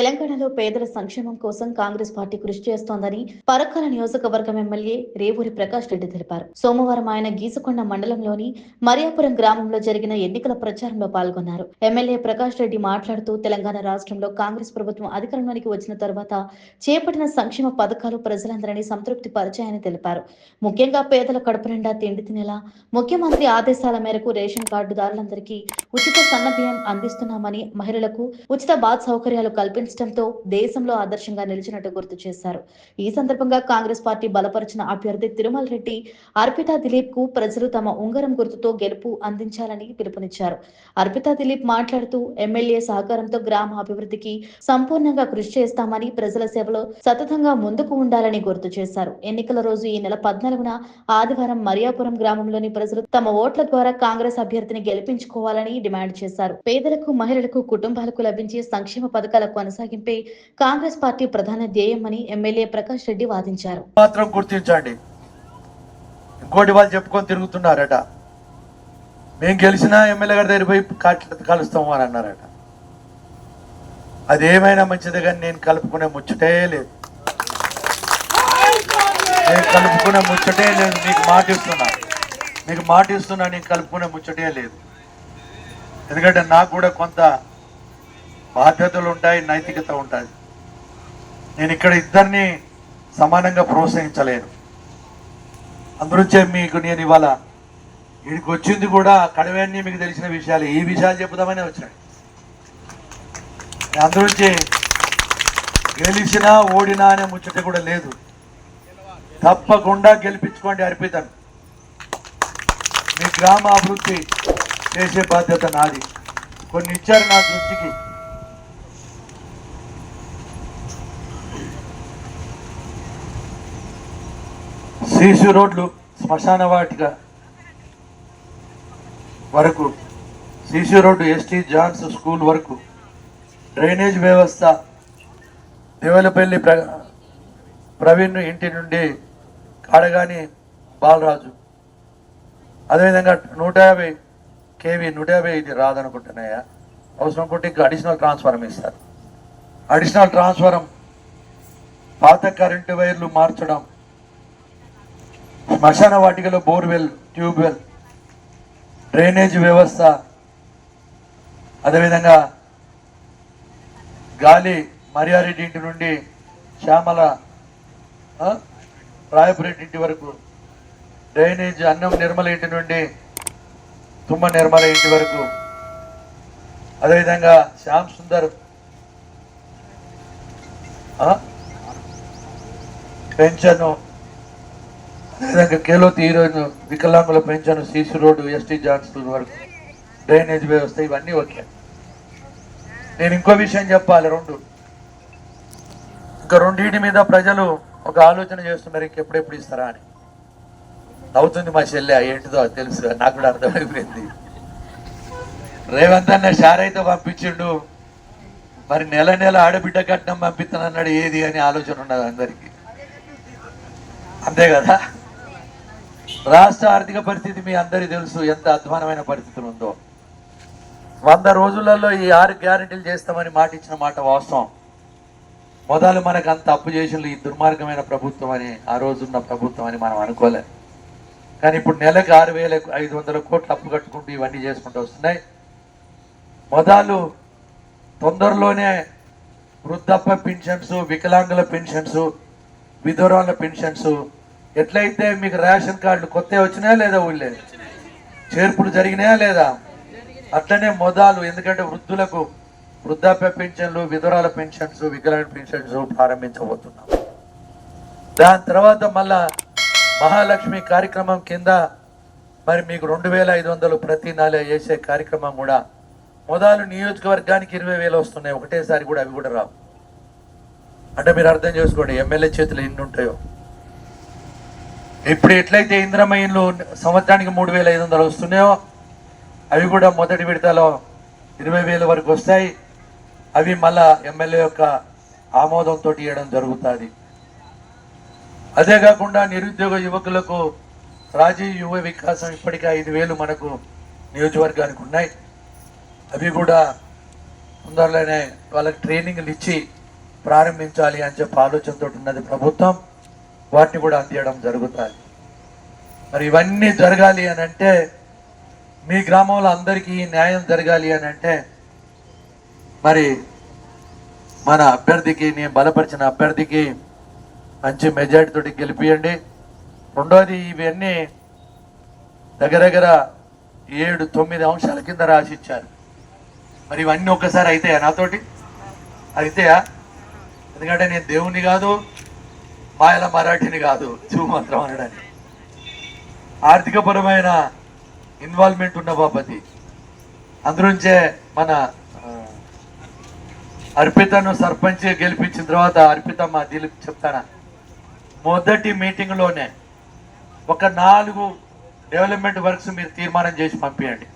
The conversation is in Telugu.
తెలంగాణలో పేదల సంక్షేమం కోసం కాంగ్రెస్ పార్టీ కృషి చేస్తోందని పరకాల నియోజకవర్గం ఎమ్మెల్యే రేవూరి ప్రకాష్ రెడ్డి తెలిపారు. సోమవారం ఆయన గీసుకొండ మండలంలోని మరియాపురం గ్రామంలో జరిగిన ఎన్నికల ప్రచారంలో పాల్గొన్నారు. ఎమ్మెల్యే ప్రకాష్ రెడ్డి మాట్లాడుతూ తెలంగాణ రాష్ట్రంలో కాంగ్రెస్ ప్రభుత్వం అధికారంలోనికి వచ్చిన తర్వాత చేపట్టిన సంక్షేమ పథకాలు ప్రజలందరినీ సంతృప్తి పరిచాయని తెలిపారు. ముఖ్యంగా పేదల కడుపు నిండా తిండి తినేలా ముఖ్యమంత్రి ఆదేశాల మేరకు రేషన్ కార్డుదారులందరికీ ఉచిత సన్నబియ్యం అందిస్తున్నామని మహిళలకు ఉచిత బాత్ సౌకర్యాలు గెలిచడంతో దేశంలో ఆదర్శంగా నిలిచినట్టు గుర్తు చేశారు. ఈ సందర్భంగా కాంగ్రెస్ పార్టీ బలపరిచిన అభ్యర్థి తిరుమల రెడ్డి అర్పితా దిలీప్కు ప్రజలు తమ ఉంగరం గుర్తుతో గెలుపు అందించాలని పిలుపునిచ్చారు. అర్పితా దిలీప్ మాట్లాడుతూ ఎమ్మెల్యే సహకారంతో గ్రామ అభివృద్ధికి సంపూర్ణంగా కృషి చేస్తామని ప్రజల సేవలో సతతంగా ముందుకు ఉండాలని గుర్తు చేశారు. ఎన్నికల రోజు ఈ నెల పద్నాలుగున ఆదివారం మరియాపురం గ్రామంలోని ప్రజలు తమ ఓట్ల ద్వారా కాంగ్రెస్ అభ్యర్థిని గెలిపించుకోవాలని డిమాండ్ చేశారు. పేదలకు మహిళలకు కుటుంబాలకు లభించే సంక్షేమ పథకాల కొనసాగింపు కాంగ్రెస్ పార్టీ ప్రధాన ధ్యేయమని ఎమ్మెల్యే ప్రకాష్ రెడ్డి వాదించారు. మాత్రం గుర్తించండి. ఇంకోటి వాళ్ళు చెప్పుకొని తిరుగుతున్నారట. మేము గెలిచిన ఎమ్మెల్యే గారి దగ్గర పోయి కలుస్తాము అని అన్నారట. అది ఏమైనా కానీ నేను కలుపుకునే ముచ్చటే లేదు. నేను కలుపుకునే ముచ్చటే లేదు. మీకు మాట ఇస్తున్నా. మీకు మాట ఇస్తున్నా నేను కలుపుకునే ముచ్చటే లేదు. ఎందుకంటే నాకు కూడా కొంత బాధ్యతలు ఉంటాయి నైతికత ఉంటుంది. నేను ఇక్కడ ఇద్దరిని సమానంగా ప్రోత్సహించలేను. అందునుంచే మీకు నేను ఇవాళ వీడికి వచ్చింది కూడా కడవేన్ని మీకు తెలిసిన విషయాలు ఈ విషయాలు చెబుదామనే వచ్చాడు అందునుంచి గెలిచినా ఓడినా అనే ముచ్చట కూడా లేదు. తప్పకుండా గెలిపించుకోండి అర్పితను. మీ గ్రామ అభివృద్ధి చేసే బాధ్యత నాది. కొన్ని ఇచ్చారు నా దృష్టికి. సీసీ రోడ్లు శ్మశాన వాటిక వరకు CC road ST John's school వరకు డ్రైనేజ్ వ్యవస్థ దేవలపల్లి ప్ర ప్రవీణ్ ఇంటి నుండి కాడగాని బాలరాజు. అదేవిధంగా నూట యాభై కేవీ నూట యాభై ఇది రాదనుకుంటున్నాయా? అవసరం కొట్టి ఇంకా అడిషనల్ ట్రాన్స్ఫారం ఇస్తారు. అడిషనల్ ట్రాన్స్ఫారం పాత కరెంటు వైర్లు మార్చడం శ్మశాన వాటికలో బోర్వెల్ ట్యూబ్వెల్ డ్రైనేజ్ వ్యవస్థ అదేవిధంగా గాలి మర్యారెడ్డి ఇంటి నుండి శ్యామల రాయపురెడ్డి ఇంటి వరకు డ్రైనేజ్ అన్నం నిర్మల ఇంటి నుండి తుమ్మ నిర్మల ఇంటి వరకు అదేవిధంగా శ్యామ్ సుందర్ పెన్షన్ అదేవిధంగా కేలోతి ఈరోజు వికలాంగుల పెన్షన్ సీసీ రోడ్డు ఎస్టీ జాన్స్టూల్ వరకు. డ్రైనేజ్ వ్యవస్థ ఇవన్నీ ఓకే నేను ఇంకో విషయం చెప్పాలి రెండు. ఇంకా రెండింటి మీద ప్రజలు ఒక ఆలోచన చేస్తున్నారు ఇంకెప్పుడెప్పుడు ఇస్తారా అని. నవ్వుతుంది మా చెల్లె ఏంటిదో తెలుసు నాకు కూడా అర్థమైపోయింది. రేవంత్ అన్న షార్ అయితే పంపించిండు మరి నెల నెల ఆడబిడ్డ కట్నం పంపిస్తానన్నాడు ఏది అని ఆలోచన ఉన్నది అందరికీ. అంతే కదా? రాష్ట్ర ఆర్థిక పరిస్థితి మీ అందరికీ తెలుసు ఎంత అధ్వానమైన పరిస్థితులు ఉందో వంద రోజులలో ఈ ఆరు గ్యారెంటీలు చేస్తామని మాట ఇచ్చిన మాట వాస్తవం. మొదలు మనకు అంత అప్పు చేసిన ఈ దుర్మార్గమైన ప్రభుత్వం అని ఆ రోజున్న ప్రభుత్వం అని మనం అనుకోలే. కానీ ఇప్పుడు నెలకు ఆరు వేల ఐదు వందల కోట్లు అప్పు కట్టుకుంటూ ఇవన్నీ చేసుకుంటూ వస్తున్నాయి. మొదలు తొందరలోనే వృద్ధాప్య పెన్షన్స్ వికలాంగుల పెన్షన్స్ విధురాల పెన్షన్స్ ఎట్లయితే మీకు రేషన్ కార్డులు కొత్త వచ్చినాయా లేదా ఊళ్ళే? చేర్పులు జరిగినాయా లేదా? అట్లనే మొదలు ఎందుకంటే వృద్ధులకు వృద్ధాప్య పెన్షన్లు విధురాల పెన్షన్స్ వికలాంగ పెన్షన్స్ ప్రారంభించబోతున్నాం. దాని తర్వాత మళ్ళా మహాలక్ష్మి కార్యక్రమం కింద మరి మీకు రెండు వేల ఐదు వందలు ప్రతి నెల వేసే కార్యక్రమం కూడా మొదలు నియోజకవర్గానికి ఇరవై వేలు వస్తున్నాయి. ఒకటేసారి కూడా అవి కూడా రావు. అంటే మీరు అర్థం చేసుకోండి ఎమ్మెల్యే చేతులు ఎన్ని ఉంటాయో. ఇప్పుడు ఎట్లయితే ఇంద్రమయంలో సంవత్సరానికి మూడు వేల ఐదు వందలు వస్తున్నాయో అవి కూడా మొదటి విడతలో ఇరవై వేల వరకు వస్తాయి. అవి మళ్ళా ఎమ్మెల్యే యొక్క ఆమోదంతో ఇవ్వడం జరుగుతుంది. అదే కాకుండా నిరుద్యోగ యువకులకు రాజీవ్ యువ వికాసం ఇప్పటికే ఐదు వేలు మనకు నియోజకవర్గానికి ఉన్నాయి. అవి కూడా తొందరలోనే వాళ్ళకి ట్రైనింగ్లు ఇచ్చి ప్రారంభించాలి అని చెప్పి ఆలోచనతో ఉన్నది ప్రభుత్వం. వాటిని కూడా అందియడం జరుగుతుంది. మరి ఇవన్నీ జరగాలి అని అంటే మీ గ్రామంలో అందరికీ న్యాయం జరగాలి అని అంటే మరి మన అభ్యర్థికి నేను బలపరిచిన అభ్యర్థికి మంచి మెజార్టీతోటి గెలిపియండి. రెండోది ఇవన్నీ దగ్గర దగ్గర ఏడు తొమ్మిది అంశాల కింద రాసిచ్చారు మరి ఇవన్నీ ఒక్కసారి అయితాయా నాతోటి? అయితాయా? ఎందుకంటే నేను దేవుని కాదు మాయల మరాఠీని కాదు మంత్రం అనడానికి ఆర్థికపరమైన ఇన్వాల్వ్మెంట్ ఉన్న బాపతి. అందులోంచే మన అర్పితను సర్పంచ్ గెలిపించిన తర్వాత అర్పితమ్మ దిలీప్ చెప్తానా? మొదటి మీటింగ్లోనే ఒక నాలుగు డెవలప్మెంట్ వర్క్స్ మీరు తీర్మానం చేసి పంపించండి